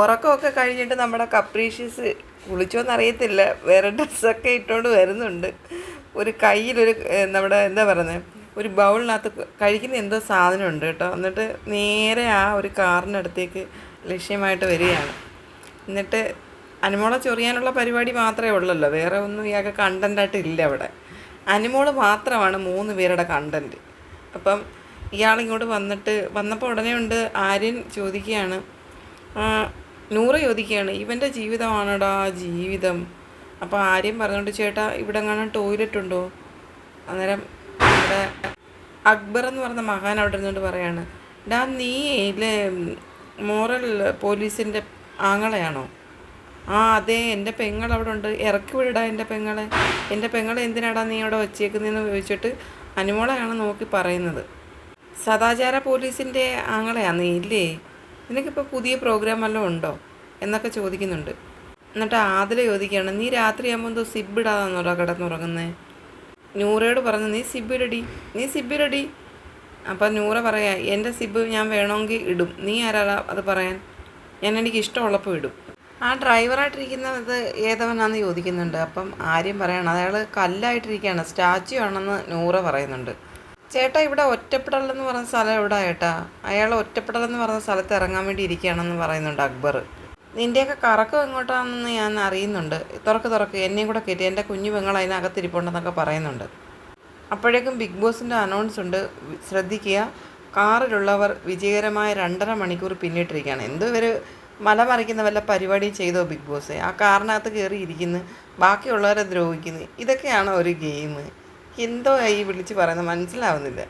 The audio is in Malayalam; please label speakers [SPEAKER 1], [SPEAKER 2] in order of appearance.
[SPEAKER 1] ഉറക്കമൊക്കെ കഴിഞ്ഞിട്ട് നമ്മുടെ കപ്രീഷ്യസ് കുളിച്ചോന്നറിയത്തില്ല. വേറെ ഡ്രസ്സൊക്കെ ഇട്ടുകൊണ്ട് വരുന്നുണ്ട്. ഒരു കയ്യിലൊരു നമ്മുടെ എന്താ പറയുന്നത് ഒരു ബൗളിനകത്ത് കഴിക്കുന്ന എന്തോ സാധനമുണ്ട് കേട്ടോ. എന്നിട്ട് നേരെ ആ ഒരു കാറിനടുത്തേക്ക് ലക്ഷ്യമായിട്ട് വരികയാണ്. എന്നിട്ട് അനുമോളെ ചൊറിയാനുള്ള പരിപാടി മാത്രമേ ഉള്ളല്ലോ. വേറെ ഒന്നും ഇയാൾക്ക് കണ്ടന്റായിട്ട് ഇല്ല അവിടെ. അനുമോൾ മാത്രമാണ് മൂന്ന് പേരുടെ കണ്ടന്റ് അപ്പം ഇയാളിങ്ങോട്ട് വന്നിട്ട് വന്നപ്പോൾ ഉടനെ ഉണ്ട് ആര്യൻ ചോദിക്കുകയാണ് നൂറ് ചോദിക്കുകയാണ് ഇവന്റെ ജീവിതമാണോടാ ജീവിതം. അപ്പോൾ ആര്യം പറഞ്ഞുകൊണ്ട് ചേട്ടാ ഇവിടെ എങ്ങാനും ടോയ്ലറ്റ് ഉണ്ടോ? അന്നേരം ഇവിടെ അക്ബർ എന്ന് പറഞ്ഞ മഹാൻ അവിടെ ഇരുന്നുകൊണ്ട് പറയാണ് ഡാ നീ ഇല്ലേ മോറൽ പോലീസിന്റെ ആങ്ങളെയാണോ? ആ അതെ എന്റെ പെങ്ങൾ അവിടെ ഉണ്ട്. ഇറക്കി വിടാ എന്റെ പെങ്ങളെ. എന്റെ പെങ്ങളെ എന്തിനാടാ നീ അവിടെ വച്ചേക്കുന്നതെന്ന് ചോദിച്ചിട്ട് അനുമോളെയാണ് നോക്കി പറയുന്നത്. സദാചാര പോലീസിന്റെ ആങ്ങളെയാണ് നീ ഇല്ലേ? നിനക്കിപ്പോൾ പുതിയ പ്രോഗ്രാം വല്ലതും ഉണ്ടോ? എന്നൊക്കെ ചോദിക്കുന്നുണ്ട്. എന്നിട്ട് ആദില ചോദിക്കുകയാണ് നീ രാത്രിയാകുമ്പോൾ എന്തോ സിബ് ഇടാതാന്നോടാ കിടന്നുറങ്ങുന്നേ? നൂറയോട് പറഞ്ഞു നീ സിബ് ഇടടി നീ സിബ് ഇടടി. അപ്പം നൂറ പറയാ എന്റെ സിബ് ഞാൻ വേണമെങ്കിൽ ഇടും. നീ ആരാടാ അത് പറയാൻ? ഞാൻ എനിക്ക് ഇഷ്ടമുള്ളപ്പോൾ ഇടും. ആ ഡ്രൈവറായിട്ടിരിക്കുന്നത് ഏതവനാന്ന് ചോദിക്കുന്നുണ്ട്. അപ്പം ആര്യം പറയണം അയാൾ കല്ലായിട്ടിരിക്കുകയാണ് സ്റ്റാച്ചു ആണെന്ന് നൂറ പറയുന്നുണ്ട്. ചേട്ടാ ഇവിടെ ഒറ്റപ്പെടലെന്ന് പറഞ്ഞ സ്ഥലം എവിടെ ചേട്ടാ അയാൾ ഒറ്റപ്പെടലെന്ന് പറഞ്ഞ സ്ഥലത്ത് ഇറങ്ങാൻ വേണ്ടി ഇരിക്കുകയാണെന്ന് പറയുന്നുണ്ട് അക്ബർ. നിന്റെയൊക്കെ കറക്കം എങ്ങോട്ടാണെന്ന് ഞാൻ അറിയുന്നുണ്ട്. തുറക്ക് തുറക്ക്. എന്നെയും കൂടെ കയറ്റി. എന്റെ കുഞ്ഞു പെങ്ങൾ അതിനകത്തിരിപ്പുണ്ടെന്നൊക്കെ പറയുന്നുണ്ട്. അപ്പോഴേക്കും ബിഗ് ബോസിന്റെ അനൗൺസ് ഉണ്ട്. ശ്രദ്ധിക്കുക. കാറിലുള്ളവർ വിജയകരമായ രണ്ടര മണിക്കൂർ പിന്നിട്ടിരിക്കുകയാണ്. എന്തോ ഇവർ മല മറിക്കുന്ന വല്ല പരിപാടിയും ചെയ്തോ ബിഗ് ബോസ്? ആ കാറിനകത്ത് കയറി ഇരിക്കുന്നു ബാക്കിയുള്ളവരെ ദ്രോഹിക്കുന്നു. ഇതൊക്കെയാണോ ഒരു ഗെയിം. എന്തോ ഈ വിളിച്ച് പറയുന്നത് മനസ്സിലാവുന്നില്ല.